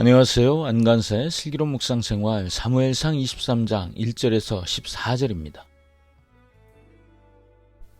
안녕하세요. 안간사의 슬기로운 묵상 생활 사무엘상 23장 1절에서 14절입니다.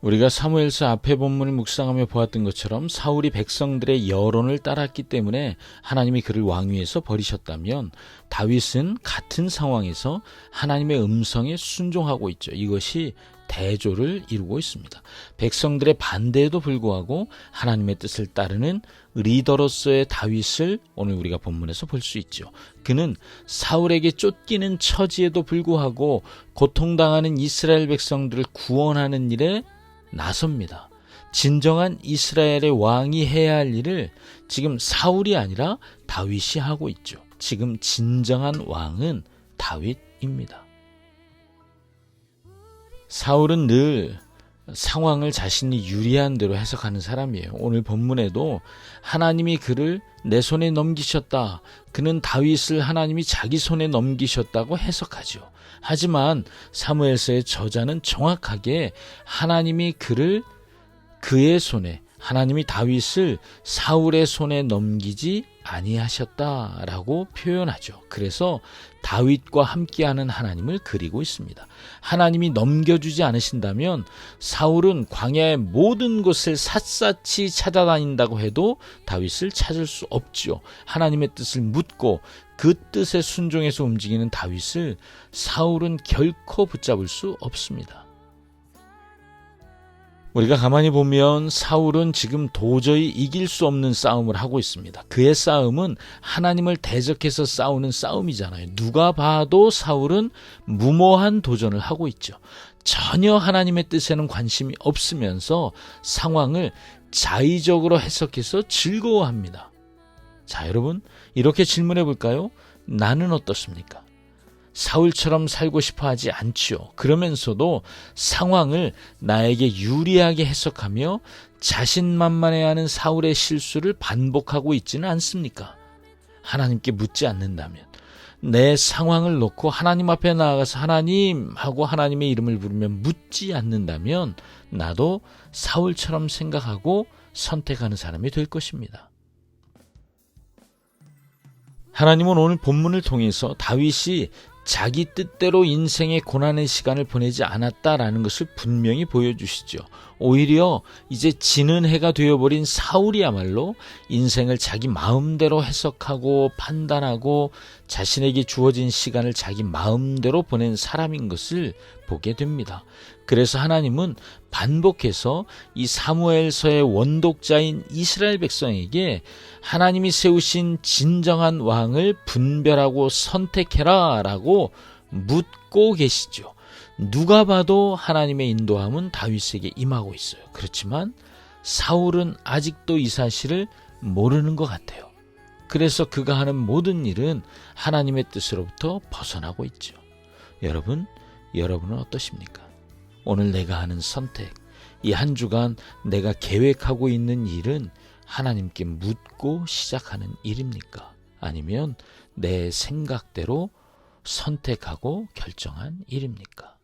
우리가 사무엘서 앞에 본문을 묵상하며 보았던 것처럼 사울이 백성들의 여론을 따랐기 때문에 하나님이 그를 왕위에서 버리셨다면 다윗은 같은 상황에서 하나님의 음성에 순종하고 있죠. 이것이 대조를 이루고 있습니다. 백성들의 반대에도 불구하고 하나님의 뜻을 따르는 리더로서의 다윗을 오늘 우리가 본문에서 볼 수 있죠. 그는 사울에게 쫓기는 처지에도 불구하고 고통당하는 이스라엘 백성들을 구원하는 일에 나섭니다. 진정한 이스라엘의 왕이 해야 할 일을 지금 사울이 아니라 다윗이 하고 있죠. 지금 진정한 왕은 다윗입니다. 사울은 늘 상황을 자신이 유리한 대로 해석하는 사람이에요. 오늘 본문에도 하나님이 그를 내 손에 넘기셨다. 그는 다윗을 하나님이 자기 손에 넘기셨다고 해석하죠. 하지만 사무엘서의 저자는 정확하게 하나님이 그를 그의 손에 하나님이 다윗을 사울의 손에 넘기지 아니하셨다라고 표현하죠. 그래서 다윗과 함께하는 하나님을 그리고 있습니다. 하나님이 넘겨주지 않으신다면 사울은 광야의 모든 곳을 샅샅이 찾아다닌다고 해도 다윗을 찾을 수 없죠. 하나님의 뜻을 묻고 그 뜻에 순종해서 움직이는 다윗을 사울은 결코 붙잡을 수 없습니다. 우리가 가만히 보면 사울은 지금 도저히 이길 수 없는 싸움을 하고 있습니다. 그의 싸움은 하나님을 대적해서 싸우는 싸움이잖아요. 누가 봐도 사울은 무모한 도전을 하고 있죠. 전혀 하나님의 뜻에는 관심이 없으면서 상황을 자의적으로 해석해서 즐거워합니다. 자, 여러분, 이렇게 질문해 볼까요? 나는 어떻습니까? 사울처럼 살고 싶어 하지 않지요. 그러면서도 상황을 나에게 유리하게 해석하며 자신만만해 하는 사울의 실수를 반복하고 있지는 않습니까? 하나님께 묻지 않는다면 내 상황을 놓고 하나님 앞에 나아가서 하나님 하고 하나님의 이름을 부르면 묻지 않는다면 나도 사울처럼 생각하고 선택하는 사람이 될 것입니다. 하나님은 오늘 본문을 통해서 다윗이 자기 뜻대로 인생의 고난의 시간을 보내지 않았다라는 것을 분명히 보여주시죠. 오히려 이제 지는 해가 되어버린 사울이야말로 인생을 자기 마음대로 해석하고 판단하고 자신에게 주어진 시간을 자기 마음대로 보낸 사람인 것을 보게 됩니다. 그래서 하나님은 반복해서 이 사무엘서의 원독자인 이스라엘 백성에게 하나님이 세우신 진정한 왕을 분별하고 선택해라 라고 묻고 계시죠. 누가 봐도 하나님의 인도함은 다윗에게 임하고 있어요. 그렇지만 사울은 아직도 이 사실을 모르는 것 같아요. 그래서 그가 하는 모든 일은 하나님의 뜻으로부터 벗어나고 있죠. 여러분, 여러분은 어떠십니까? 오늘 내가 하는 선택, 이 한 주간 내가 계획하고 있는 일은 하나님께 묻고 시작하는 일입니까? 아니면 내 생각대로 선택하고 결정한 일입니까?